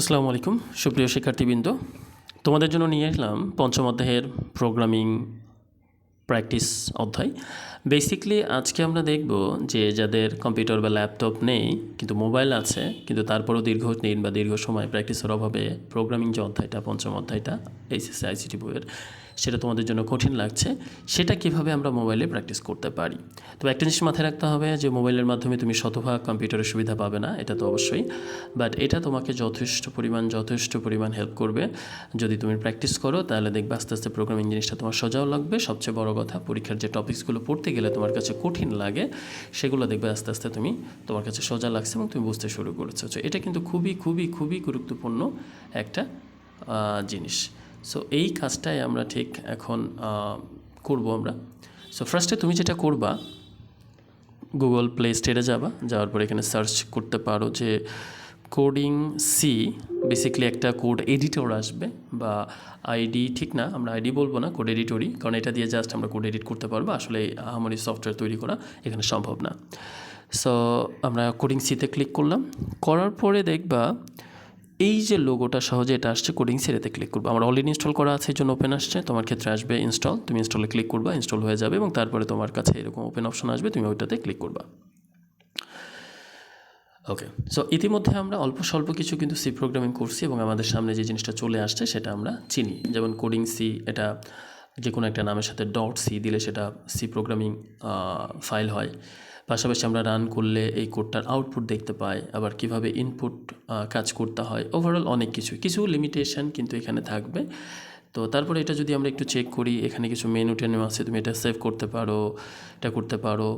আসসালামু আলাইকুম, সুপ্রিয় শিক্ষার্থীবৃন্দ। তোমাদের জন্য নিয়ে এলাম পঞ্চম অধ্যায়ের প্রোগ্রামিং প্র্যাকটিস অধ্যায়। বেসিকলি আজকে আমরা দেখব যে যাদের কম্পিউটার বা ল্যাপটপ নেই, কিন্তু মোবাইল আছে, কিন্তু তারপরও দীর্ঘ দিন বা দীর্ঘ সময় প্র্যাকটিসের অভাবে প্রোগ্রামিং যে অধ্যায়টা, পঞ্চম অধ্যায়টা, এইচএসসি, আইসিটি বইয়ের সেটা তোমাদের জন্য কঠিন লাগছে, সেটা কীভাবে আমরা মোবাইলে প্র্যাকটিস করতে পারি? তো একটা জিনিস মাথায় রাখতে হবে যে মোবাইলের মাধ্যমে তুমি শতভাগ কম্পিউটারের সুবিধা পাবে না, এটা তো অবশ্যই। বাট এটা তোমাকে যথেষ্ট পরিমাণ যথেষ্ট পরিমাণ হেল্প করবে। যদি তুমি প্র্যাকটিস করো, তাহলে দেখবে আস্তে আস্তে প্রোগ্রামিং জিনিসটা তোমার সোজাও লাগবে। সবচেয়ে বড় কথা, পরীক্ষার যে টপিকসগুলো পড়তে গেলে তোমার কাছে কঠিন লাগে, সেগুলো দেখবে আস্তে আস্তে তুমি তোমার কাছে সোজা লাগছে এবং তুমি বুঝতে শুরু করেছ। এটা কিন্তু খুবই খুবই খুবই গুরুত্বপূর্ণ একটা জিনিস। সো এই কাজটাই আমরা ঠিক এখন করব আমরা। সো ফার্স্টে তুমি যেটা করবা গুগল প্লে স্টোরে যাবা, যাওয়ার পর এখানে সার্চ করতে পারো যে কোডিং সি বেসিক্যালি একটা কোড এডিটর আসবে, বা আইডি ঠিক না, আমরা আইডি বলব না কোড এডিটরই কারণ এটা দিয়ে জাস্ট আমরা কোড এডিট করতে পারব, আসলে আমার সফটওয়্যার তৈরি করা এখানে সম্ভব না। সো আমরা কোডিং সিতে ক্লিক করলাম, করার পরে দেখবা এই যে লোগোটা সহজে এটা আসছে কোডিং সিরেতে ক্লিক করব। আমার অলরেডি ইনস্টল করা আছে, এই জন্য ওপেন আসছে। তোমার ক্ষেত্রে আসবে ইনস্টল তুমি ইনস্টলে ক্লিক করবা ইনস্টল হয়ে যাবে এবং তারপরে তোমার কাছে এরকম ওপেন অপশন আসবে, তুমি ওইটাতে ক্লিক করবা। ওকে সো ইতিমধ্যে আমরা অল্প স্বল্প কিছু কিন্তু সি প্রোগ্রামিং করছি এবং আমাদের সামনে যে জিনিসটা চলে আসছে, সেটা আমরা চিনি। যেমন কোডিং সি এটা যে কোনো একটা নামের সাথে ডট সি দিলে সেটা সি প্রোগ্রামিং ফাইল হয়। পাশাপাশি আমরা রান করলে এই কোডটার আউটপুট দেখতে পাই, আবার কীভাবে ইনপুট কাজ করতে হয়। ওভারঅল অনেক কিছু কিছু লিমিটেশন কিন্তু এখানে থাকবে। তো তারপরে এটা যদি আমরা একটু চেক করি, এখানে কিছু মেনু টেনু আছে, তুমি এটা সেভ করতে পারো, এটা করতে পারো।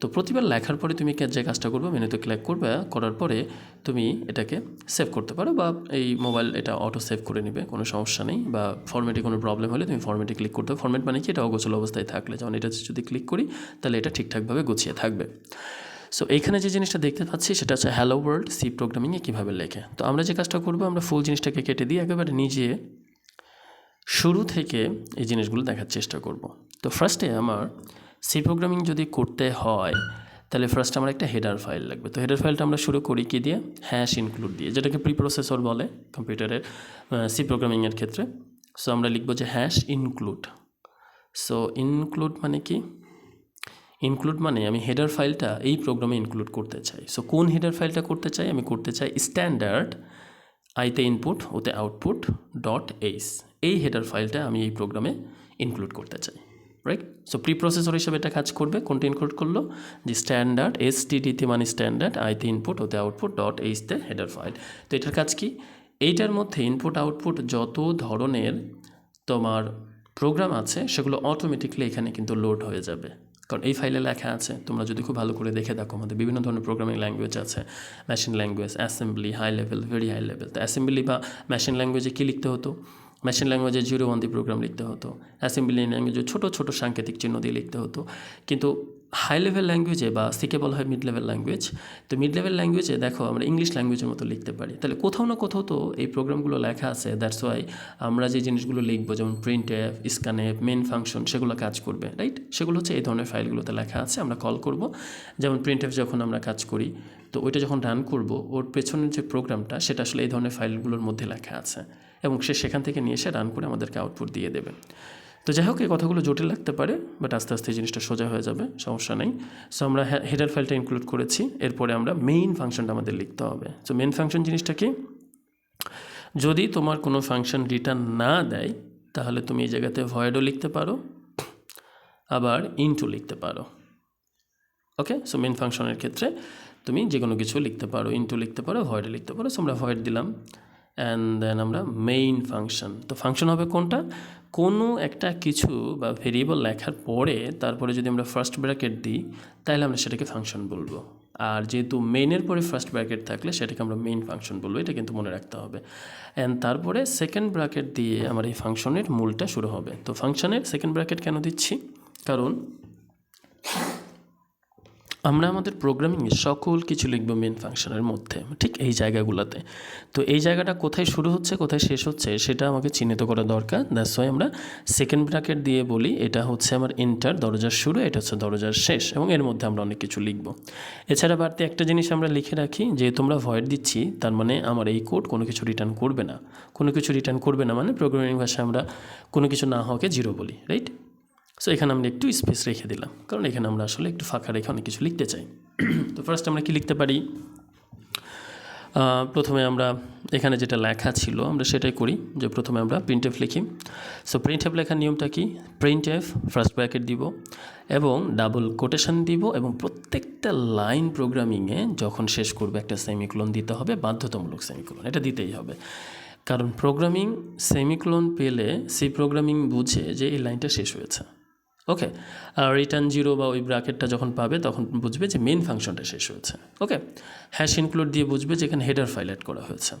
তো প্রতিবার লেখার পরে তুমি যে কাজটা করবে মেনুতে ক্লিক করবে, করার পরে তুমি এটাকে সেভ করতে পারো বা এই মোবাইল এটা অটো সেভ করে নেবে, কোনো সমস্যা নেই বা ফর্মেটে কোনো প্রবলেম হলে তুমি ফর্মেটে ক্লিক করতে ফর্মেট মানে কি? এটা অগোছল অবস্থায় থাকলে। যেমন এটা যদি ক্লিক করি, তাহলে এটা ঠিকঠাকভাবে গুছিয়ে থাকবে। সো এইখানে যে জিনিসটা দেখতে পাচ্ছি, সেটা হচ্ছে হ্যালো ওয়ার্ল্ড সি প্রোগ্রামিংয়ে কীভাবে লেখে? তো আমরা যে কাজটা করব, আমরা ফুল জিনিসটাকে কেটে দিই একেবারে নিজে শুরু থেকে এই জিনিসগুলো দেখার চেষ্টা করব। তো ফার্স্টে আমার সি প্রোগ্রামিং যদি করতে হয়, তাহলে ফার্স্ট আমার একটা হেডার ফাইল লাগবে। তো হেডার ফাইলটা আমরা শুরু করি কি দিয়ে? হ্যাশ ইনক্লুড দিয়ে, যেটাকে প্রি প্রসেসর বলে কম্পিউটারের সি প্রোগ্রামিংয়ের ক্ষেত্রে। সো আমরা লিখব যে হ্যাশ ইনক্লুড সো ইনক্লুড মানে কি? ইনক্লুড মানে আমি হেডার ফাইলটা এই প্রোগ্রামে ইনক্লুড করতে চাই। সো কোন হেডার ফাইলটা করতে চাই? আমি করতে চাই স্ট্যান্ডার্ড আইতে ইনপুট ওতে আউটপুট ডট এইস এই হেডার ফাইলটা আমি এই প্রোগ্রামে ইনক্লুড করতে চাই রাইট সো প্রি প্রসেসর হিসেবে এটা কাজ করবে, কোনটা ইনক্লুড করল? যে স্ট্যান্ডার্ড এস টিডিতে মানে স্ট্যান্ডার্ড আইতে ইনপুট ওতে আউটপুট ডট এইসতে হেডার ফাইল তো এটার কাজ কি? এইটার মধ্যে ইনপুট আউটপুট যত ধরনের তোমার প্রোগ্রাম আছে, সেগুলো অটোমেটিকলি এখানে কিন্তু লোড হয়ে যাবে। কারণ এই ফাইলে লেখা আছে, তোমরা যদি খুব ভালো করে দেখে দেখো আমাদের বিভিন্ন ধরনের প্রোগ্রামিং ল্যাঙ্গুয়েজ আছে। Machine language assembly high level very high level তো অ্যাসেম্বলি বা মেশিন ল্যাঙ্গুয়েজে কী লিখতে হতো? মেশিন ল্যাঙ্গুয়েজে জিরো ওয়ান দিয়ে প্রোগ্রাম লিখতে হতো অ্যাসেম্বলি ল্যাঙ্গুয়েজে ছোটো ছোটো সাংকেতিক চিহ্ন দিয়ে লিখতে হতো। কিন্তু হাই লেভেল ল্যাঙ্গুয়েজে বা সিকে বলা হয় মিড লেভেল ল্যাঙ্গুয়েজ তো মিড লেভেল ল্যাঙ্গুয়েজে দেখো আমরা ইংলিশ ল্যাঙ্গুয়েজের মতো লিখতে পারি। তাহলে কোথাও না কোথাও তো এই প্রোগ্রামগুলো লেখা আছে দ্যাটস ওয়াই আমরা যে জিনিসগুলো লিখব, যেমন print f scan f main function সেগুলো কাজ করবে রাইট সেগুলো হচ্ছে এই ধরনের ফাইলগুলোতে লেখা আছে, আমরা কল করব। যেমন প্রিন্ট অ্যাপ যখন আমরা কাজ করি, তো ওইটা যখন রান করব, ওর পেছনের যে প্রোগ্রামটা সেটা আসলে এই ধরনের ফাইলগুলোর মধ্যে লেখা আছে। এবং সে সেখান থেকে নিয়ে এসে রান করে আমাদেরকে আউটপুট দিয়ে দেবে। তো যাই হোক, এই কথাগুলো জটিল লাগতে পারে বাট আস্তে আস্তে জিনিসটা সোজা হয়ে যাবে, সমস্যা নেই। সো আমরা হেডার ফাইলটা ইনক্লুড করেছি, এরপরে আমরা মেইন ফাংশনটা আমাদের লিখতে হবে। সো মেইন ফাংশন জিনিসটা কি? যদি তোমার কোনো ফাংশন রিটার্ন না দেয়, তাহলে তুমি এই জায়গাতে ভয়েডও লিখতে পারো, আবার ইনটু লিখতে পারো। ওকে সো মেন ফাংশনের ক্ষেত্রে তুমি যে কোনো কিছু লিখতে পারো ইনটু লিখতে পারো ভয়েডে লিখতে পারো। সো আমরা ভয়েড দিলাম। অ্যান্ড দেন আমরা মেইন ফাংশন তো ফাংশন হবে কোনটা? কোনো একটা কিছু বা ভেরিয়েবল লেখার পরে তারপরে যদি আমরা ফার্স্ট ব্র্যাকেট দিই তাহলে আমরা সেটাকে ফাংশন বলব। আর যেহেতু মেইনের পরে ফার্স্ট ব্র্যাকেট থাকলে সেটাকে আমরা মেইন ফাংশন বলব, এটা কিন্তু মনে রাখতে হবে। অ্যান্ড তারপরে সেকেন্ড ব্র্যাকেট দিয়ে আমার এই ফাংশনের মূলটা শুরু হবে। তো ফাংশনের সেকেন্ড ব্র্যাকেট কেন দিচ্ছি? কারণ আমরা আমাদের প্রোগ্রামিংয়ে সকল কিছু লিখব মেন ফাংশনের মধ্যে, ঠিক এই জায়গাগুলোতে। তো এই জায়গাটা কোথায় শুরু হচ্ছে, কোথায় শেষ হচ্ছে, সেটা আমাকে চিহ্নিত করা দরকার। দ্যাটস ওয়াই আমরা সেকেন্ড ব্র্যাকেট দিয়ে বলি, এটা হচ্ছে আমার এন্টার দরজার শুরু, এটা হচ্ছে দরজার শেষ, এবং এর মধ্যে আমরা অনেক কিছু লিখব। এছাড়া বাড়তি একটা জিনিস আমরা লিখে রাখি, যে তোমরা ভয়েড দিচ্ছি, তার মানে আমার এই কোড কোনো কিছু রিটার্ন করবে না। কোনো কিছু রিটার্ন করবে না মানে প্রোগ্রামিং ভাষায় আমরা কোনো কিছু না হওয়াকে জিরো বলি রাইট সো এখানে আমরা একটু স্পেস রেখে দিলাম। কারণ এখানে আমরা আসলে একটু ফাঁকা রেখে অনেক কিছু লিখতে চাই। তো ফার্স্ট আমরা কি লিখতে পারি? প্রথমে আমরা এখানে যেটা লেখা ছিল, আমরা সেটাই করি যে প্রথমে আমরা প্রিন্ট এফ লিখি। সো প্রিন্ট এফ লেখার নিয়মটা কি? প্রিন্ট এফ ফার্স্ট ব্র্যাকেট দিব এবং ডাবল কোটেশন দিব এবং প্রত্যেকটা লাইন প্রোগ্রামিংয়ে যখন শেষ করবে একটা সেমিক্লোন দিতে হবে, বাধ্যতামূলক সেমিক্লোন এটা দিতেই হবে। কারণ প্রোগ্রামিং সেমিক্লোন পেলে সেই প্রোগ্রামিং বুঝে যে এই লাইনটা শেষ হয়েছে। ওকে রিটার্ন জিরো বা ওই ব্র্যাকেটটা যখন পাবে, তখন বুঝবে যে মেন ফাংশনটা শেষ হয়েছে। ওকে হ্যাশ ইনক্লুড দিয়ে বুঝবে যে এখানে হেডার ফাইল অ্যাড করা হয়েছে।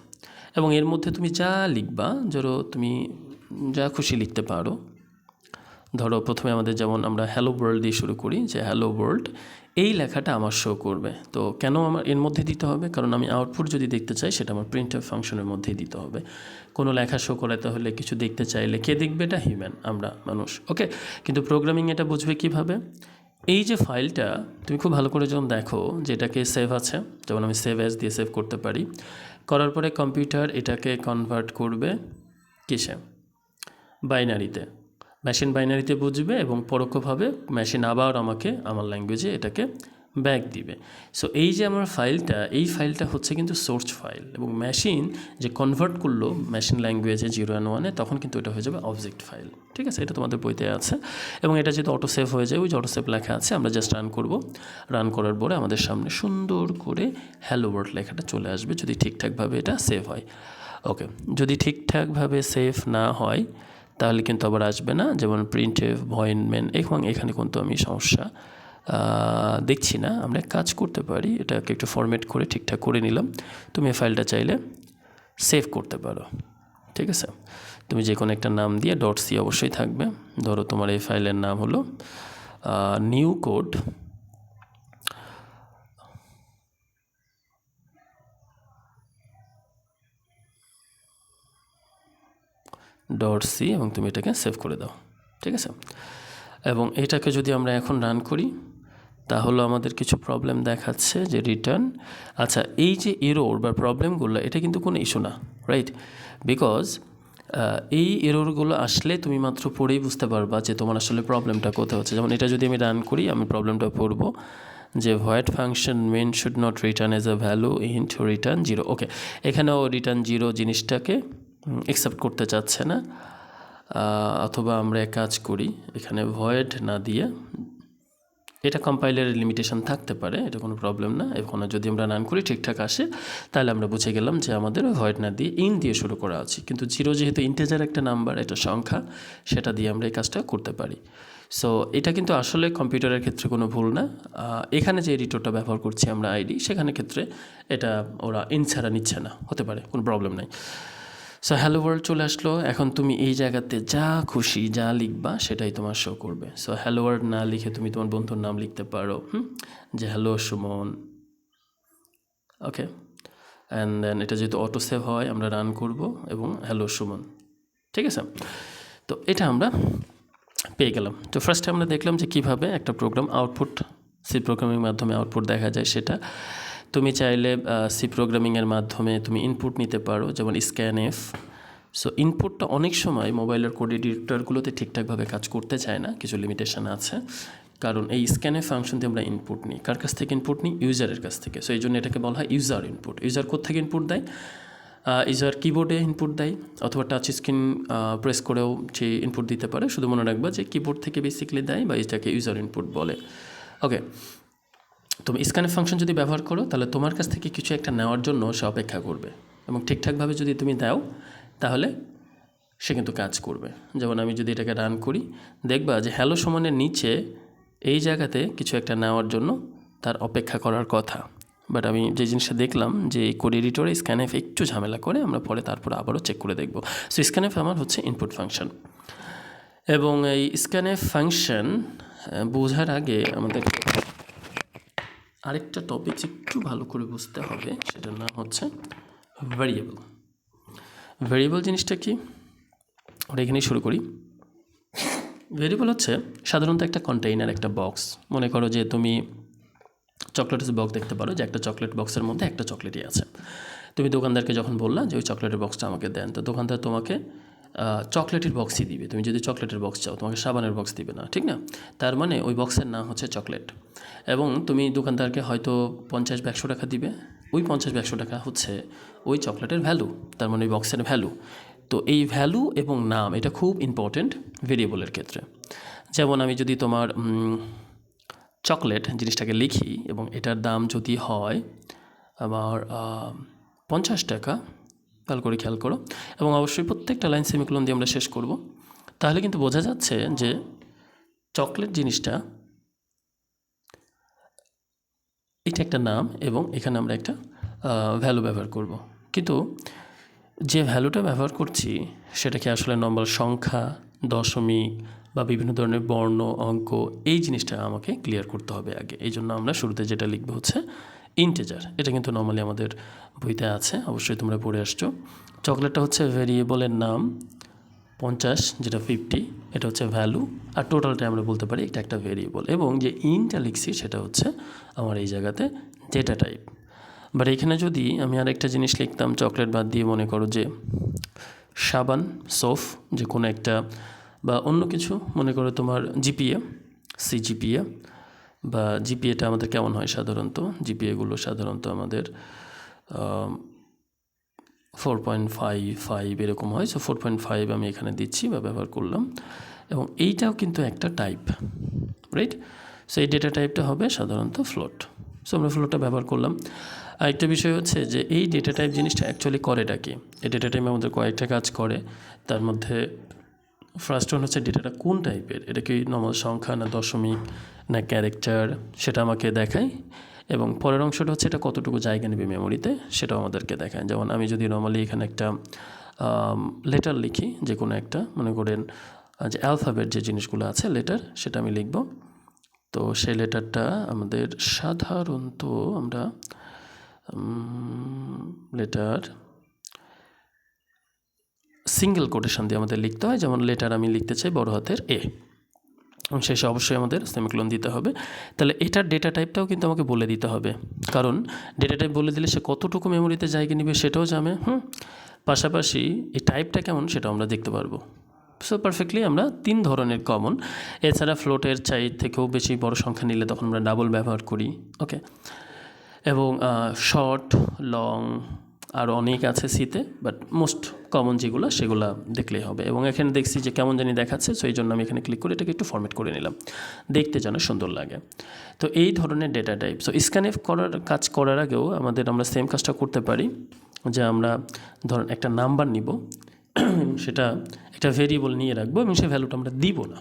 এবং এর মধ্যে তুমি যা লিখবা, ধরো তুমি যা খুশি লিখতে পারো ধরো প্রথমে আমাদের যেমন আমরা হ্যালো ওয়ার্ল্ড দিয়ে শুরু করি, যে হ্যালো ওয়ার্ল্ড এই লেখাটা আমার শো করবে। তো কেন আমার এর মধ্যে দিতে হবে? কারণ আমি আউটপুট যদি দেখতে চাই, সেটা আমার প্রিন্টার ফাংশনের মধ্যেই দিতে হবে। কোনো লেখা শো করাতে হলে কিছু দেখতে চাইলে কে দেখবে? এটা হিউম্যান আমরা মানুষ ওকে কিন্তু প্রোগ্রামিং এটা বুঝবে কীভাবে? এই যে ফাইলটা, তুমি খুব ভালো করে যখন দেখো যে এটাকে সেভ আছে, যেমন আমি সেভ অ্যাজ দিয়ে সেভ করতে পারি, করার পরে কম্পিউটার এটাকে কনভার্ট করবে কিসে? বাইনারিতে মেশিন বাইনারিতে বুঝবে এবং পরোক্ষভাবে মেশিন আবার আমাকে আমার ল্যাঙ্গুয়েজে এটাকে ব্যাক দিবে। সো এই যে আমার ফাইলটা এই ফাইলটা হচ্ছে কিন্তু সোর্স ফাইল এবং মেশিন যে কনভার্ট করল মেশিন ল্যাঙ্গুয়েজে জিরো অ্যান্ড ওয়ানে তখন কিন্তু এটা হয়ে যাবে অবজেক্ট ফাইল ঠিক আছে? এটা তোমাদের বইতে আছে। এবং এটা যেহেতু অটো সেভ হয়ে যায়, ওই যে অটো সেভ লেখা আছে, আমরা জাস্ট রান করব। রান করার পরে আমাদের সামনে সুন্দর করে হ্যালো ওয়ার্ড লেখাটা চলে আসবে, যদি ঠিকঠাকভাবে এটা সেভ হয়। ওকে যদি ঠিকঠাকভাবে সেভ না হয় তাহলে কিন্তু আবার আসবে না। যেমন প্রিন্টেভ ভয়েনমেন এবং এখানে কিন্তু আমি সমস্যা দেখছি না। আমরা কাজ করতে পারি, এটাকে একটু ফরম্যাট করে ঠিকঠাক করে নিলাম। তুমি ফাইলটা চাইলে সেভ করতে পারো। ঠিক আছে? তুমি যে কোনো একটা নাম দিয়ে ডট সি অবশ্যই থাকবে। ধরো তোমার এই ফাইলের নাম হলো নিউ কোড ডট সি এবং তুমি এটাকে সেভ করে দাও, ঠিক আছে? এবং এটাকে যদি আমরা এখন রান করি, তাহলে আমাদের কিছু প্রবলেম দেখাচ্ছে যে রিটার্ন আচ্ছা এই যে এরোর বা প্রবলেমগুলো এটা কিন্তু কোনো ইস্যু না রাইট বিকজ এই এরোরগুলো আসলে তুমি মাত্র পড়েই বুঝতে পারবা যে তোমার আসলে প্রবলেমটা কোথায় হচ্ছে। যেমন এটা যদি আমি রান করি, আমি প্রবলেমটা পড়ব যে white function main should not return as a value int return zero okay এখানেও রিটার্ন জিরো জিনিসটাকে অ্যাকসেপ্ট করতে চাচ্ছে না অথবা আমরা এক কাজ করি, এখানে ভয়েড না দিয়ে, এটা কম্পাইলারের লিমিটেশন থাকতে পারে, এটা কোনো প্রবলেম না, এখন যদি আমরা রান করি, ঠিকঠাক আসে, তাহলে আমরা বুঝে গেলাম যে আমাদের ভয়েড না দিয়ে ইন দিয়ে শুরু করা আছে, কিন্তু জিরো যেহেতু ইন্টেজার একটা নাম্বার এটা সংখ্যা, সেটা দিয়ে আমরা এই কাজটা করতে পারি। সো এটা কিন্তু আসলে কম্পিউটারের ক্ষেত্রে কোনো ভুল না এখানে যে এডিটরটা ব্যবহার করছি আমরা আইডি সেখানে ক্ষেত্রে এটা ওরা ইন ছাড়া নিচ্ছে না, হতে পারে, কোনো প্রবলেম নাই। সো হ্যালো ওয়ার্ল্ড চলে আসলো। এখন তুমি এই জায়গাতে যা খুশি, যা লিখবা, সেটাই তোমার শো করবে। সো হ্যালো ওয়ার্ল্ড না লিখে তুমি তোমার বন্ধুর নাম লিখতে পারো? যে hello Suman. Okay and then এটা যেহেতু অটো সেভ হয়, আমরা রান করব এবং হ্যালো সুমন। ঠিক আছে? তো এটা আমরা পেয়ে গেলাম। তো ফার্স্টে আমরা দেখলাম যে কীভাবে একটা প্রোগ্রাম আউটপুট সি প্রোগ্রামের মাধ্যমে আউটপুট দেখা যায় সেটা। তুমি চাইলে সি প্রোগ্রামিংয়ের মাধ্যমে তুমি ইনপুট নিতে পারো, যেমন স্ক্যান এফ সো ইনপুটটা অনেক সময় মোবাইলের কোড এডিটরগুলোতে ঠিকঠাকভাবে কাজ করতে চায় না, কিছু লিমিটেশন আছে। কারণ এই স্ক্যানে ফাংশন দিয়ে আমরা ইনপুট নিই। কার কাছ থেকে ইনপুট নিই? ইউজারের কাছ থেকে। সো এই জন্য এটাকে বলা হয় ইউজার ইনপুট ইউজার কোথেকে ইনপুট দেয়? ইউজার কিবোর্ডে ইনপুট দেয়, অথবা টাচ স্ক্রিন প্রেস করেও সে ইনপুট দিতে পারে। শুধু মনে রাখবা যে কিবোর্ড থেকে বেসিক্যালি দেয় বা এটাকে ইউজার ইনপুট বলে। ওকে তুমি স্ক্যানের ফাংশন যদি ব্যবহার করো, তাহলে তোমার কাছ থেকে কিছু একটা নেওয়ার জন্য সে অপেক্ষা করবে। এবং ঠিকঠাকভাবে যদি তুমি দাও, তাহলে সে কিন্তু কাজ করবে। যেমন আমি যদি এটাকে রান করি, দেখবা যে হ্যালো সমানের নিচে এই জায়গাতে কিছু একটা নেওয়ার জন্য তার অপেক্ষা করার কথা। বাট আমি যে জিনিসটা দেখলাম যে এই কোড এডিটরে স্ক্যানএফ একটু ঝামেলা করে, আমরা পরে তারপরে আবারও চেক করে দেখব। সো স্ক্যানএফ আমার হচ্ছে ইনপুট ফাংশন এবং এই স্ক্যানএফ ফাংশন বোঝার আগে আমাদের আরেকটা টপিক একটু ভালো করে বুঝতে হবে, সেটার নাম হচ্ছে ভ্যারিয়েবল ভ্যারিয়েবল জিনিসটা কি? আমরা এখানেই শুরু করি। ভেরিয়েবল হচ্ছে সাধারণত একটা কন্টেইনার একটা বক্স মনে করো যে তুমি চকলেটের বক্স দেখতে পারো, যে একটা চকলেট বক্সের মধ্যে একটা চকলেটই আছে। তুমি দোকানদারকে যখন বললা যে ওই চকলেটের বক্সটা আমাকে দেন, তো দোকানদার তোমাকে চকলেটের বক্সই দিবে। তুমি যদি চকলেটের বক্স চাও, তোমাকে সাবানের বক্স দিবে না, ঠিক না? তার মানে ওই বক্সের নাম হচ্ছে চকলেট। এবং তুমি দোকানদারকে হয়তো পঞ্চাশ একশো টাকা দিবে। ওই পঞ্চাশ একশো টাকা হচ্ছে ওই চকলেটের ভ্যালু তার মানে ওই বক্সের ভ্যালু তো এই ভ্যালু এবং নাম, এটা খুব ইম্পর্টেন্ট ভেরিয়েবলের ক্ষেত্রে। যেমন আমি যদি তোমার চকলেট জিনিসটাকে লিখি এবং এটার দাম যদি হয় আমার পঞ্চাশ টাকা ভালো করে খেয়াল করো। এবং অবশ্যই প্রত্যেকটা লাইন সেমিকোলন দিয়ে আমরা শেষ করব। তাহলে কিন্তু বোঝা যাচ্ছে যে চকলেট জিনিসটা এটা একটা নাম এবং এখানে আমরা একটা ভ্যালু ব্যবহার করব। কিন্তু যে ভ্যালুটা ব্যবহার করছি সেটা কি আসলে নম্বর সংখ্যা, দশমিক বা বিভিন্ন ধরনের বর্ণ, অঙ্ক এই জিনিসটা আমাকে ক্লিয়ার করতে হবে আগে। এই জন্য আমরা শুরুতে যেটা লিখব হচ্ছে ইন্টেজার এটা কিন্তু নর্মালি আমাদের বইতে আছে, অবশ্যই তোমরা পড়ে আসছো। চকলেটটা হচ্ছে ভেরিয়েবলের নাম, পঞ্চাশ, যেটা ফিফটি এটা হচ্ছে ভ্যালু আর টোটালটা আমরা বলতে পারি এটা একটা ভেরিয়েবল এবং যে ইনটা লিখছি সেটা হচ্ছে আমার এই জায়গাতে ডেটা টাইপ বাট এখানে যদি আমি আরেকটা জিনিস লিখতাম, চকলেট বাদ দিয়ে মনে করো যে সাবান সোফ যে কোনো একটা, বা অন্য কিছু, মনে করো তোমার জিপিএ সি জিপিএ বা জিপিএটা আমাদের কেমন হয় সাধারণত? জিপিএগুলো সাধারণত আমাদের ফোর পয়েন্ট ফাইভ ফাইভ এরকম হয়। সো ফোর পয়েন্ট ফাইভ আমি এখানে দিচ্ছি বা ব্যবহার করলাম। এবং এইটাও কিন্তু একটা টাইপ রাইট সো এই ডেটা টাইপটা হবে সাধারণত ফ্লোট সো আমরা ফ্লোটটা ব্যবহার করলাম। আরেকটা বিষয় হচ্ছে যে, এই ডেটা টাইপ জিনিসটা অ্যাকচুয়ালি করেটা কি? এই ডেটা টাইপে আমাদের কয়েকটা কাজ করে। তার মধ্যে ফার্স্ট ওয়ান হচ্ছে ডেটাটা কোন টাইপের এটা কি নর্মাল সংখ্যা না দশমিক? না ক্যারেক্টার সেটা আমাকে দেখায় এবং পরের অংশটা হচ্ছে এটা কতটুকু জায়গা নেবে মেমোরিতে সেটাও আমাদেরকে দেখায়। যেমন আমি যদি নর্মালি এখানে একটা লেটার লিখি যে কোনো একটা, মনে করেন যে অ্যালফাবেট যে জিনিসগুলো আছে লেটার সেটা আমি লিখব। তো সেই লেটারটা আমাদের সাধারণত আমরা লেটার সিঙ্গেল কোটেশন দিয়ে আমাদের লিখতে হয়। যেমন লেটার আমি লিখতে চাই বড় হাতের এ এবং শেষে অবশ্যই আমাদের সেমিক্লোন দিতে হবে। তাহলে এটার ডেটা টাইপটাও কিন্তু আমাকে বলে দিতে হবে। কারণ ডেটা টাইপ বলে দিলে সে কতটুকু মেমোরিতে জায়গা নেবে সেটাও জানে, হুম? পাশাপাশি এই টাইপটা কেমন সেটাও আমরা দেখতে পারব। সো পারফেক্টলি আমরা তিন ধরনের কমন এছাড়া ফ্লোটের চাই থেকেও বেশি বড় সংখ্যা নিলে তখন আমরা ডাবল ব্যবহার করি ওকে এবং শর্ট লং আর অনেক আছে সিতে বাট মোস্ট কমন যেগুলো, সেগুলো দেখলেই হবে। এবং এখানে দেখছি যে কেমন জানি দেখাচ্ছে সো এই জন্য আমি এখানে ক্লিক করে এটাকে একটু ফরম্যাট করে নিলাম। দেখতে যেন সুন্দর লাগে। তো এই ধরনের ডেটা টাইপ সো স্ক্যানএফ করার, কাজ করার আগেও আমাদের আমরা সেম কাজটা করতে পারি, যে আমরা ধরুন একটা নাম্বার নিব সেটা একটা ভেরিয়েবল নিয়ে রাখব, এবং সেই ভ্যালুটা আমরা দিব না।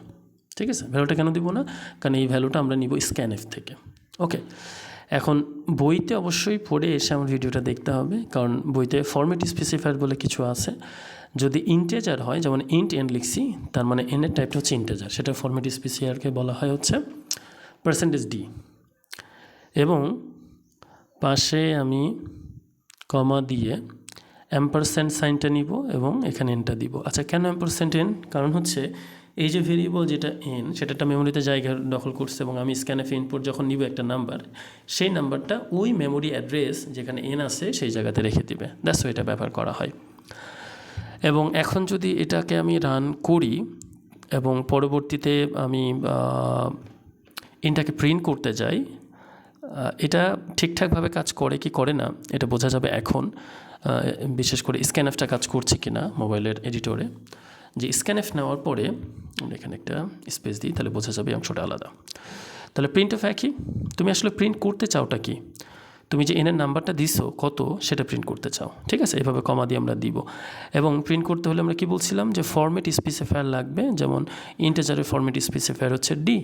ঠিক আছে? ভ্যালুটা কেন দিব না? কারণ এই ভ্যালুটা আমরা নিব স্ক্যানএফ থেকে। ওকে এখন বইতে অবশ্যই পড়ে এসে আমার ভিডিওটা দেখতে হবে, কারণ বইতে ফরম্যাট স্পেসিফায়ার বলে কিছু আছে। যদি ইন্টেজার হয়, যেমন ইন্ট এন লিখছি, তার মানে এনের টাইপটা হচ্ছে ইন্টেজার সেটা ফরম্যাট স্পেসিফায়ারকে বলা হয় হচ্ছে পার্সেন্টেজ ডি এবং পাশে আমি কমা দিয়ে অ্যাম্পারসেন্ট সাইনটা নিব এবং এখানে এনটা দিব। আচ্ছা কেন অ্যাম্পারসেন্ট এন কারণ হচ্ছে এই যে ভেরিয়েবল যেটা এন সেটা একটা মেমোরিতে জায়গা দখল করছে এবং আমি স্ক্যানএফ ইনপুট যখন নিব একটা নাম্বার সেই নাম্বারটা ওই মেমোরি অ্যাড্রেস যেখানে এন আছে সেই জায়গাতে রেখে দিবে। দ্যাটস এটা ব্যবহার করা হয়। এবং এখন যদি এটাকে আমি রান করি এবং পরবর্তীতে আমি এনটাকে প্রিন্ট করতে যাই এটা ঠিকঠাকভাবে কাজ করে কি করে না, এটা বোঝা যাবে এখন। বিশেষ করে স্ক্যানএফটা কাজ করছে কি না মোবাইলের এডিটরে যে স্ক্যানএফ নেওয়ার পরে আমরা এখানে একটা স্পেস দিই, তাহলে বোঝা যাবে অংশটা আলাদা। তাহলে প্রিন্ট অফ একই, তুমি আসলে প্রিন্ট করতে চাওটা কি? তুমি যে এনের নাম্বারটা দিছো, কত সেটা প্রিন্ট করতে চাও, ঠিক আছে? এভাবে কমা দিয়ে আমরা দিব। এবং প্রিন্ট করতে হলে আমরা কি বলছিলাম? যে ফর্মেট স্পেসিফায়ার লাগবে, যেমন ইন্টেজারের ফর্মেট স্পেসিফায়ার হচ্ছে ডি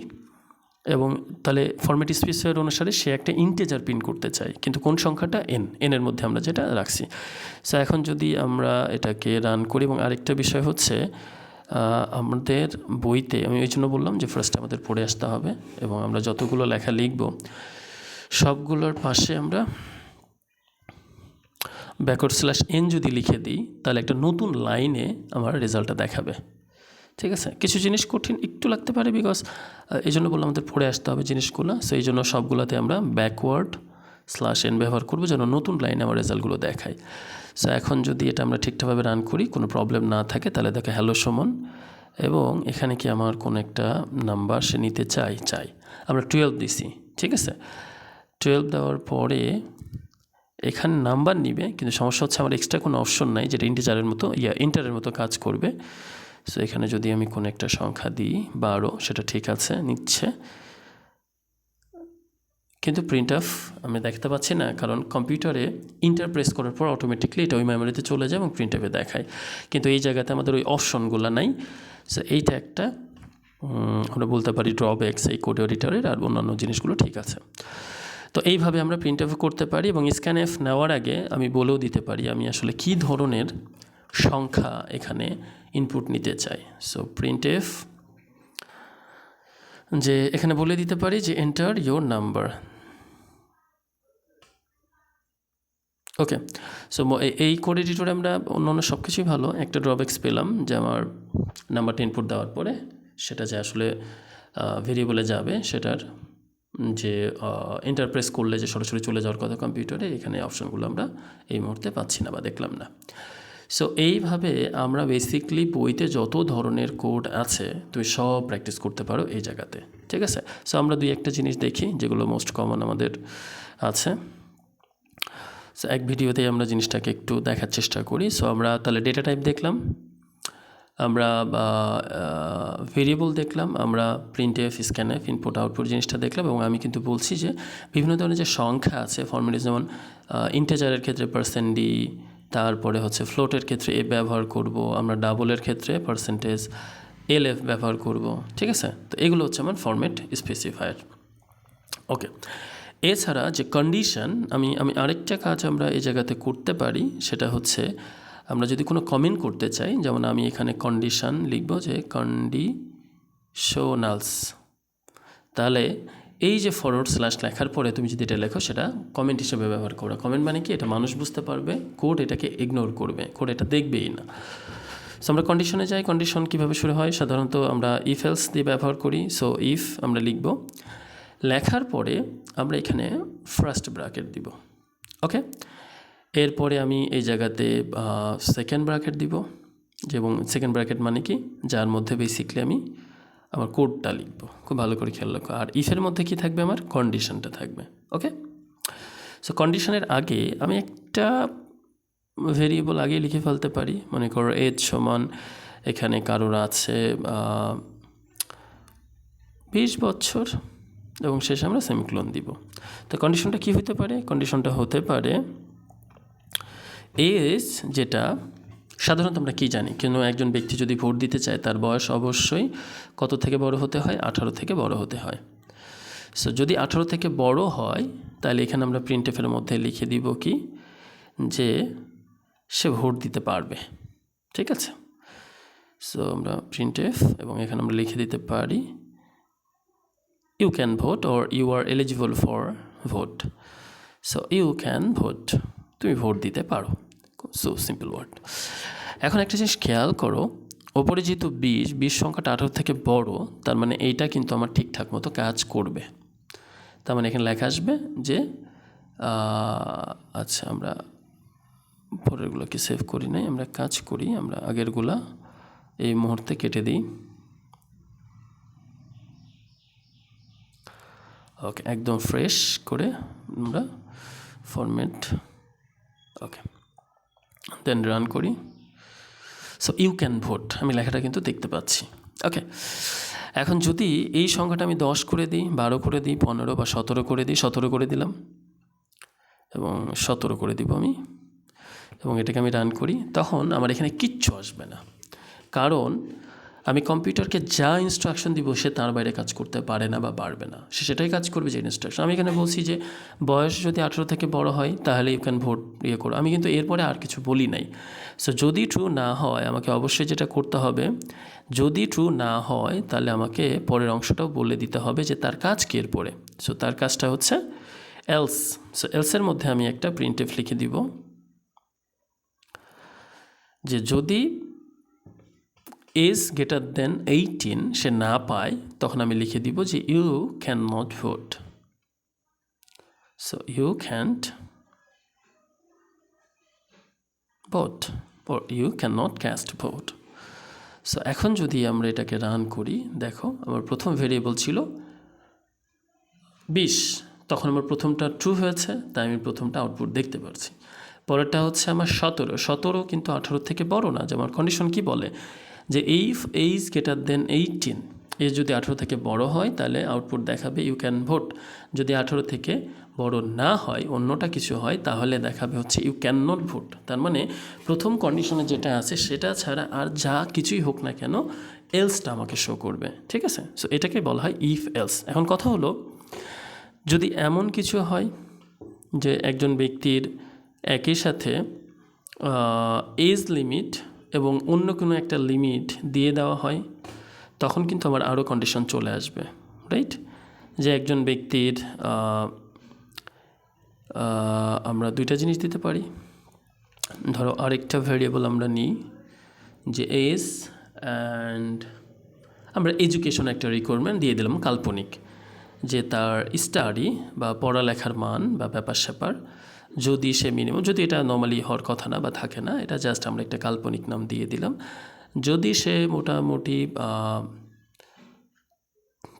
এবং তাহলে ফরম্যাট স্পেসিফায়ার অনুসারে সে একটা ইন্টেজার প্রিন্ট করতে চায়। কিন্তু কোন সংখ্যাটা? এন এনের মধ্যে আমরা যেটা রাখছি। সো এখন যদি আমরা এটাকে রান করি এবং আরেকটা বিষয় হচ্ছে আমাদের বইতে, আমি ওই জন্য বললাম যে ফার্স্ট আমাদের পড়ে আসতে হবে এবং আমরা যতগুলো লেখা লিখব, সবগুলোর পাশে আমরা ব্যাকওয়ার্ড স্ল্যাশ এন যদি লিখে দিই, তাহলে একটা নতুন লাইনে আমার রেজাল্টটা দেখাবে। ঠিক আছে? কিছু জিনিস কঠিন একটু লাগতে পারে বিকজ এই জন্য বললাম আমাদের পড়ে আসতে হবে জিনিসগুলো সো এই জন্য সবগুলোতে আমরা ব্যাকওয়ার্ড স্ল্যাশ এন ব্যবহার করব যেন নতুন লাইনে আমার রেজাল্টগুলো দেখায়। সো এখন যদি এটা আমরা ঠিকঠাকভাবে রান করি, কোনো প্রবলেম না থাকে, তাহলে দেখে হ্যালো সুমন, এবং এখানে কি আমার কোনো একটা নাম্বার সে নিতে চাই চাই। আমরা টুয়েলভ দিছি, ঠিক আছে? টুয়েলভ দেওয়ার পরে এখানে নাম্বার নিবে, কিন্তু সমস্যা হচ্ছে আমার এক্সট্রা কোনো অপশন নাই, যেটা ইন্টিজারের মতো, ইয়া ইন্টারের মতো কাজ করবে। সো এখানে যদি আমি কোনো একটা সংখ্যা দিই, বারো, সেটা ঠিক আছে, নিচ্ছে। কিন্তু প্রিন্ট অফ আমি দেখতে পাচ্ছি না, কারণ কম্পিউটারে ইন্টার প্রেস করার পর অটোমেটিকলি এটা ওই মেমোরিতে চলে যায় এবং প্রিন্ট অফে দেখায়। কিন্তু এই জায়গাতে আমাদের ওই অপশনগুলো নাই। সো এইটা একটা আমরা বলতে পারি ড্রব্যাকস এই কোড এডিটরের আর অন্যান্য জিনিসগুলো ঠিক আছে। তো এইভাবে আমরা প্রিন্ট এফ করতে পারি এবং স্ক্যান এফ নেওয়ার আগে আমি বলেও দিতে পারি আমি আসলে কী ধরনের সংখ্যা এখানে ইনপুট নিতে চাই। সো প্রিন্ট এফ যে এখানে বলে দিতে পারি যে enter your number okay so এই কোড এডিটরে আমরা অন্য অন্য সব কিছুই ভালো। একটা ড্রব্যাক্স পেলাম যে আমার নাম্বারটা ইনপুট দেওয়ার পরে সেটা যে আসলে ভেরিয়েবলে যাবে সেটার, যে ইন্টারপ্রেস করলে যে সরাসরি চলে যাওয়ার কথা কম্পিউটারে এখানে অপশনগুলো আমরা এই মুহূর্তে পাচ্ছি না বা দেখলাম না। সো এইভাবে আমরা বেসিকলি বইতে যত ধরনের কোড আছে, তুমি সব প্র্যাকটিস করতে পারো এই জায়গাতে, ঠিক আছে? সো আমরা দুই একটা জিনিস দেখি যেগুলো মোস্ট কমন আমাদের আছে। সো এক ভিডিওতেই আমরা জিনিসটাকে একটু দেখার চেষ্টা করি। সো আমরা তাহলে ডেটা টাইপ দেখলাম, আমরা ভেরিয়েবল দেখলাম, আমরা print f scan f input output জিনিসটা দেখলাম এবং আমি কিন্তু বলছি যে বিভিন্ন ধরনের যে সংখ্যা আছে ফর্মেটিস যেমন ইন্টেজারের ক্ষেত্রে পার্সেন্ট ডি তারপরে হচ্ছে ফ্লোটের ক্ষেত্রে এ ব্যবহার করব, আমরা ডাবলের ক্ষেত্রে পার্সেন্টেজ এল এফ ব্যবহার করব, ঠিক আছে? তো এগুলো হচ্ছে আমার ফরম্যাট স্পেসিফায়ার ওকে এছাড়া যে কন্ডিশন আমি আমি আরেকটা কাজ আমরা এই জায়গাতে করতে পারি, সেটা হচ্ছে আমরা যদি কোনো কমেন্ট করতে চাই, যেমন আমি এখানে কন্ডিশন লিখব যে কন্ডিশনালস তাহলে এই যে ফরওয়ার্ড স্ল্যাশ লেখার পরে তুমি যদি এটা লেখো, সেটা কমেন্ট হিসেবে ব্যবহার করো। কমেন্ট মানে কি? এটা মানুষ বুঝতে পারবে কোড এটাকে ইগনোর করবে কোড এটা দেখবেই না। সো আমরা কন্ডিশনে যাই কন্ডিশন কীভাবে শুরু হয়? সাধারণত আমরা ইফ এলস দিয়ে ব্যবহার করি। সো ইফ আমরা লিখব, লেখার পরে আমরা এখানে ফার্স্ট ব্র্যাকেট দিব। ওকে এরপরে আমি এই জায়গাতে সেকেন্ড ব্র্যাকেট দিব। এবং সেকেন্ড ব্র্যাকেট মানে কি? যার মধ্যে বেসিকলি আমি আমার কোডটা লিখব। খুব ভালো করে খেয়াল রাখো। আর ইফের মধ্যে কি থাকবে আমার? কন্ডিশনটা থাকবে। ওকে সো কন্ডিশনের আগে আমি একটা ভেরিয়েবল আগে লিখে ফেলতে পারি। মনে করো এজ সমান এখানে কারোর আছে বিশ বছর এবং শেষে আমরা সেমিক্লোন দিব। তো কন্ডিশনটা কি হতে পারে? কন্ডিশনটা হতে পারে এজ যেটা সাধারণত আমরা কী জানি? কিন্তু একজন ব্যক্তি যদি ভোট দিতে চায়, তার বয়স অবশ্যই কত থেকে বড় হতে হয়? আঠারো থেকে বড় হতে হয়। সো যদি আঠারো থেকে বড় হয়, তাহলে এখানে আমরা প্রিন্ট এফের মধ্যে লিখে দিব কি? যে সে ভোট দিতে পারবে। ঠিক আছে? সো আমরা প্রিন্ট এফ এবং এখানে আমরা লিখে দিতে পারি you can vote or you are eligible for vote so you can vote তুমি ভোট দিতে পারো। সো সিম্পল ওয়ার্ড এখন একটা জিনিস খেয়াল করো, ওপরে যেহেতু বিশ বিশ সংখ্যাটা আঠারো থেকে বড়, তার মানে এইটা কিন্তু আমার ঠিকঠাক মতো কাজ করবে। তার মানে এখানে লেখা আসবে যে আচ্ছা আমরা পরেরগুলোকে সেভ করি নাই, আমরা কাজ করি, আমরা আগেরগুলা এই মুহূর্তে কেটে দিই। ওকে একদম ফ্রেশ করে আমরা ফরম্যাট ওকে দেন রান করি। সো ইউ ক্যান ভোট আমি লেখাটা কিন্তু দেখতে পাচ্ছি। ওকে এখন যদি এই সংখ্যাটা আমি দশ করে দিই, বারো করে দিই, পনেরো বা সতেরো করে দিই, সতেরো করে দিলাম। এবং সতেরো করে দিব আমি। এবং এটাকে আমি রান করি, তখন আমার এখানে কিচ্ছু আসবে না। কারণ আমি কম্পিউটারকে যা ইনস্ট্রাকশন দিব সে তার বাইরে কাজ করতে পারে না বা পারবে না। সে সেটাই কাজ করবে যে ইনস্ট্রাকশন আমি এখানে বলছি যে বয়স যদি আঠেরো থেকে বড় হয়, তাহলে ইউ ক্যান ভোট ইয়ে করো। আমি কিন্তু এরপরে আর কিছু বলি নাই। সো যদি ট্রু না হয়, আমাকে অবশ্যই যেটা করতে হবে, যদি ট্রু না হয়, তাহলে আমাকে পরের অংশটাও বলে দিতে হবে যে তার কাজ কি এরপরে। সো তার কাজটা হচ্ছে এলস সো এলসের মধ্যে আমি একটা প্রিন্ট এফ লিখে দিব। যে যদি এজ গ্রেটার দেন এইটিন সে না পায়, তখন আমি লিখে দিব যে you can not vote so you can't vote you can not cast vote so এখন যদি আমরা এটাকে রান করি, দেখো, আমার প্রথম ভেরিয়েবল ছিল বিশ, তখন আমার প্রথমটা ট্রু হয়েছে, তাই আমি প্রথমটা আউটপুট দেখতে পারছি। পরেরটা হচ্ছে আমার সতেরো সতেরো কিন্তু আঠারো থেকে বড় না, যে আমার কন্ডিশন কি বলে? যে if age greater than eighteen age যদি আঠেরো থেকে বড় হয়, তাহলে আউটপুট দেখাবে ইউ ক্যান ভোট যদি আঠারো থেকে বড় না হয়, অন্যটা কিছু হয়, তাহলে দেখাবে হচ্ছে ইউ ক্যান নট ভোট তার মানে প্রথম কন্ডিশনে যেটা আছে, সেটা ছাড়া আর যা কিছুই হোক না কেন এলসটা আমাকে শো করবে। ঠিক আছে? সো এটাকে বলা হয় ইফ এলস এখন কথা হলো, যদি এমন কিছু হয় যে একজন ব্যক্তির একই সাথে এজ লিমিট এবং অন্য কোনো একটা লিমিট দিয়ে দেওয়া হয়, তখন কিন্তু আমার আরও কন্ডিশন চলে আসবে রাইট যে একজন ব্যক্তির আমরা দুইটা জিনিস দিতে পারি। ধরো আরেকটা ভ্যারিয়েবল আমরা নিই, যে এস অ্যান্ড আমরা এডুকেশন একটা রিকোয়ারমেন্ট দিয়ে দিলাম কাল্পনিক, যে তার স্টাডি বা পড়ালেখার মান বা ব্যাপার স্যাপার যদি সে মিনিমাম যদি এটা নর্মালি হওয়ার কথা না বা থাকে না, এটা জাস্ট আমরা একটা কাল্পনিক নাম দিয়ে দিলাম। যদি সে মোটামুটি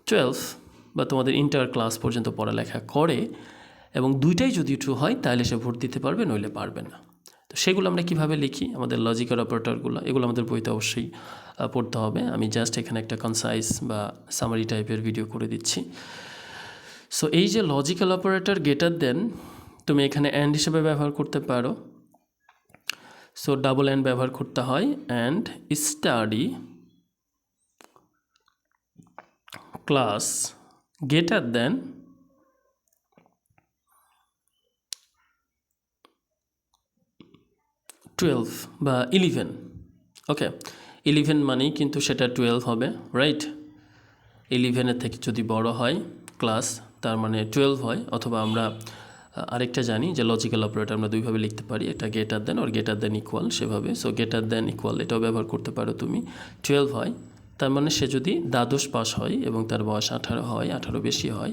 টুয়েলভ বা তোমাদের ইন্টার ক্লাস পর্যন্ত পড়ালেখা করে এবং দুইটাই যদি ট্রু হয়, তাহলে সে ভোট দিতে পারবে, নইলে পারবে না। তো সেগুলো আমরা কীভাবে লিখি? আমাদের লজিক্যাল অপারেটরগুলো এগুলো আমাদের বইতে অবশ্যই পড়তে হবে। আমি জাস্ট এখানে একটা কনসাইজ বা সামারি টাইপের ভিডিও করে দিচ্ছি। সো এই যে লজিক্যাল অপারেটর গেটার দেন তুমি এখানে অ্যান্ড হিসেবে ব্যবহার করতে পারো। সো ডাবল অ্যান্ড ব্যবহার করতে হয়। And study class greater than twelve বা ইলেভেন ওকে ইলেভেন মানেই কিন্তু সেটা টুয়েলভ হবে রাইট ইলেভেনের থেকে যদি বড় হয় ক্লাস তার মানে টুয়েলভ হয়, অথবা আমরা আরেকটা জানি যে লজিক্যাল অপারেটর আমরা দুইভাবে লিখতে পারি, একটা গেটার দেন ওর গেটার দেন ইকুয়াল সেভাবে। সো গেটার দেন ইকুয়াল এটাও ব্যবহার করতে পারো তুমি। টুয়েলভ হয়, তার মানে সে যদি দ্বাদশ পাস হয় এবং তার বয়স আঠারো হয়, আঠারো বেশি হয়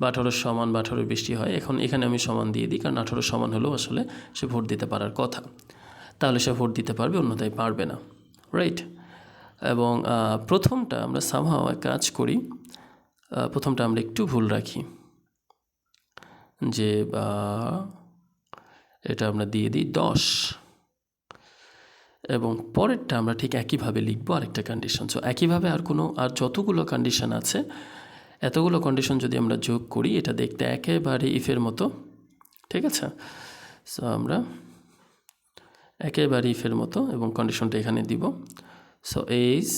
বা আঠারোর সমান বা আঠারো বেশি হয়, এখন এখানে আমি সমান দিয়ে দিই কারণ আঠারো সমান হলেও আসলে সে ভোট দিতে পারার কথা। তাহলে সে ভোট দিতে পারবে, অন্যথায় পারবে না। রাইট এবং প্রথমটা আমরা সামহাও কাজ করি। প্রথমটা আমরা একটু ভুল রাখি। যে এটা আমরা দিয়ে দিই দশ। এবং পরেরটা আমরা ঠিক একইভাবে লিখব আরেকটা কন্ডিশন সো একইভাবে আর কোনো, আর যতগুলো কন্ডিশন আছে, এতগুলো কন্ডিশন যদি আমরা যোগ করি, এটা দেখতে একেবারে ইফের মতো। ঠিক আছে? সো আমরা একেবারে ইফের মতো এবং কন্ডিশনটা এখানে দিব। সো এইজ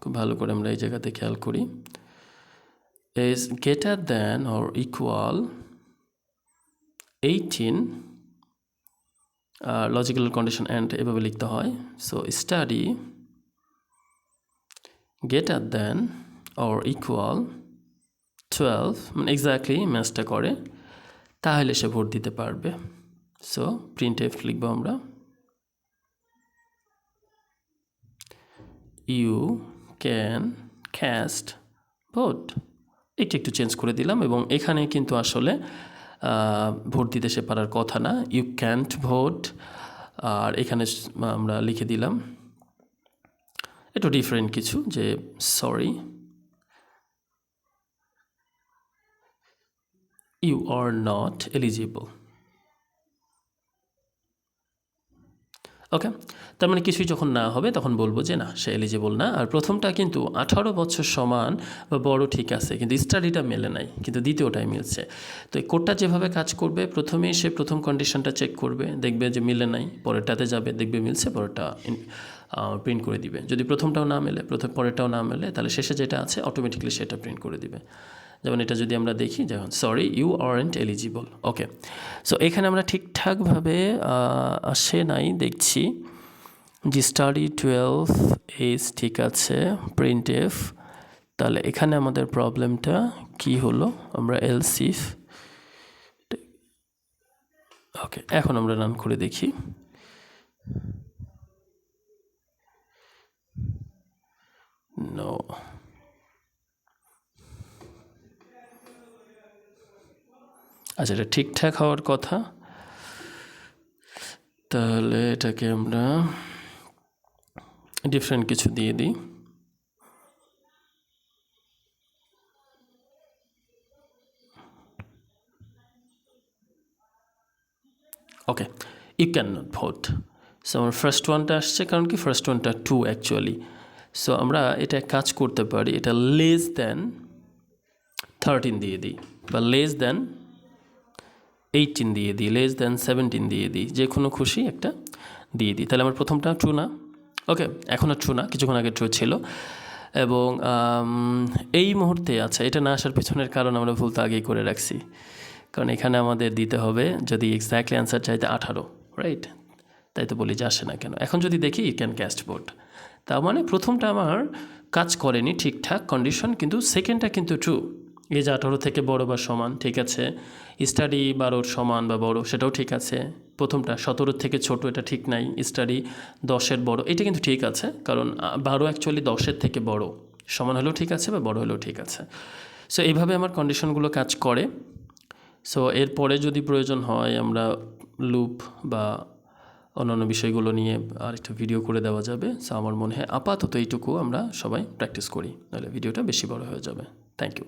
খুব ভালো করে আমরা এই জায়গাতে খেয়াল করি। Is greater than or equal 18 logical condition and এভাবে লিখতে হয়। So study greater than or equal twelve মানে এক্স্যাক্টলি ম্যাচটা করে, তাহলে সে ভোট দিতে পারবে। সো প্রিন্ট এফ লিখব আমরা। ইউ ক্যান ক্যাস্ট ভোট একটু একটু চেঞ্জ করে দিলাম এবং এখানে কিন্তু আসলে ভোট দিতে সে পারার কথা না। ইউ ক্যান্ট ভোট আর এখানে আমরা লিখে দিলাম। একটু ডিফারেন্ট কিছু, যে sorry you are not eligible okay তার মানে কিছুই যখন না হবে, তখন বলব যে না, সে এলিজিবল না। আর প্রথমটা কিন্তু আঠারো বছর সমান বা বড় ঠিক আছে, কিন্তু স্টাডিটা মেলে নাই, কিন্তু দ্বিতীয়টাই মিলছে। তো এই কোডটা যেভাবে কাজ করবে, প্রথমেই সে প্রথম কন্ডিশনটা চেক করবে, দেখবে যে মিলে নাই, পরেরটাতে যাবে, দেখবে মিলছে, পরেরটা প্রিন্ট করে দিবে। যদি প্রথমটাও না মেলে, প্রথম, পরেরটাও না মেলে, তাহলে শেষে যেটা আছে অটোমেটিকলি সেটা প্রিন্ট করে দিবে। যেমন এটা যদি আমরা দেখি, যেমন sorry you aren't eligible okay so এখানে আমরা ঠিকঠাকভাবে আসে নাই, দেখছি জি স্টাডি টুয়েলভ এজ ঠিক আছে প্রিন্ট এফ তাহলে এখানে আমাদের প্রবলেমটা কি হলো? আমরা এলসিফ ওকে এখন আমরা রান করে দেখি। নো আচ্ছা এটা ঠিকঠাক হওয়ার কথা। তাহলে এটাকে আমরা ডিফারেন্ট কিছু দিয়ে দিই। Okay you can not vote so আমার ফার্স্ট ওয়ানটা আসছে, কারণ কি ফার্স্ট ওয়ানটা টু অ্যাকচুয়ালি সো আমরা এটা কাজ করতে পারি, এটা লেস দেন থার্টিন দিয়ে দিই, বা লেস দেন এইটিন দিয়ে দিই লেস দেন সেভেন্টিন দিয়ে দিই, যে কোনো খুশি একটা দিয়ে দিই। তাহলে আমার প্রথমটা ট্রু না? ওকে এখন আর ট্রু না, কিছুক্ষণ আগে ট্রু ছিল। এবং এই মুহূর্তে আচ্ছা এটা না আসার পেছনের কারণ আমরা ভুল তো আগেই করে রাখছি। কারণ এখানে আমাদের দিতে হবে যদি এক্স্যাক্টলি অ্যান্সার চাইতে আঠারো রাইট তাই তো বলি যে আসে না কেন? এখন যদি দেখি ইউ ক্যান ক্যাস্ট বোর্ড তার মানে প্রথমটা আমার কাজ করেনি ঠিকঠাক কন্ডিশন কিন্তু সেকেন্ডটা কিন্তু ট্রু যে আঠারো থেকে বড় বা সমান, ঠিক আছে? স্টাডি বারোর সমান বা বড়, সেটাও ঠিক আছে। প্রথমটা সতেরোর থেকে ছোট, এটা ঠিক নাই। স্টাডি দশের বড়, এটা কিন্তু ঠিক আছে, কারণ বারো অ্যাকচুয়ালি দশের থেকে বড়। সমান হলেও ঠিক আছে বা বড় হলেও ঠিক আছে। সো এইভাবে আমার কন্ডিশনগুলো কাজ করে। সো এরপরে যদি প্রয়োজন হয়, আমরা লুপ বা অন্যান্য বিষয়গুলো নিয়ে আরেকটা ভিডিও করে দেওয়া যাবে। সো আমার মনে হয় আপাতত এইটুকু আমরা সবাই প্র্যাকটিস করি, নাহলে ভিডিওটা বেশি বড় হয়ে যাবে। Thank you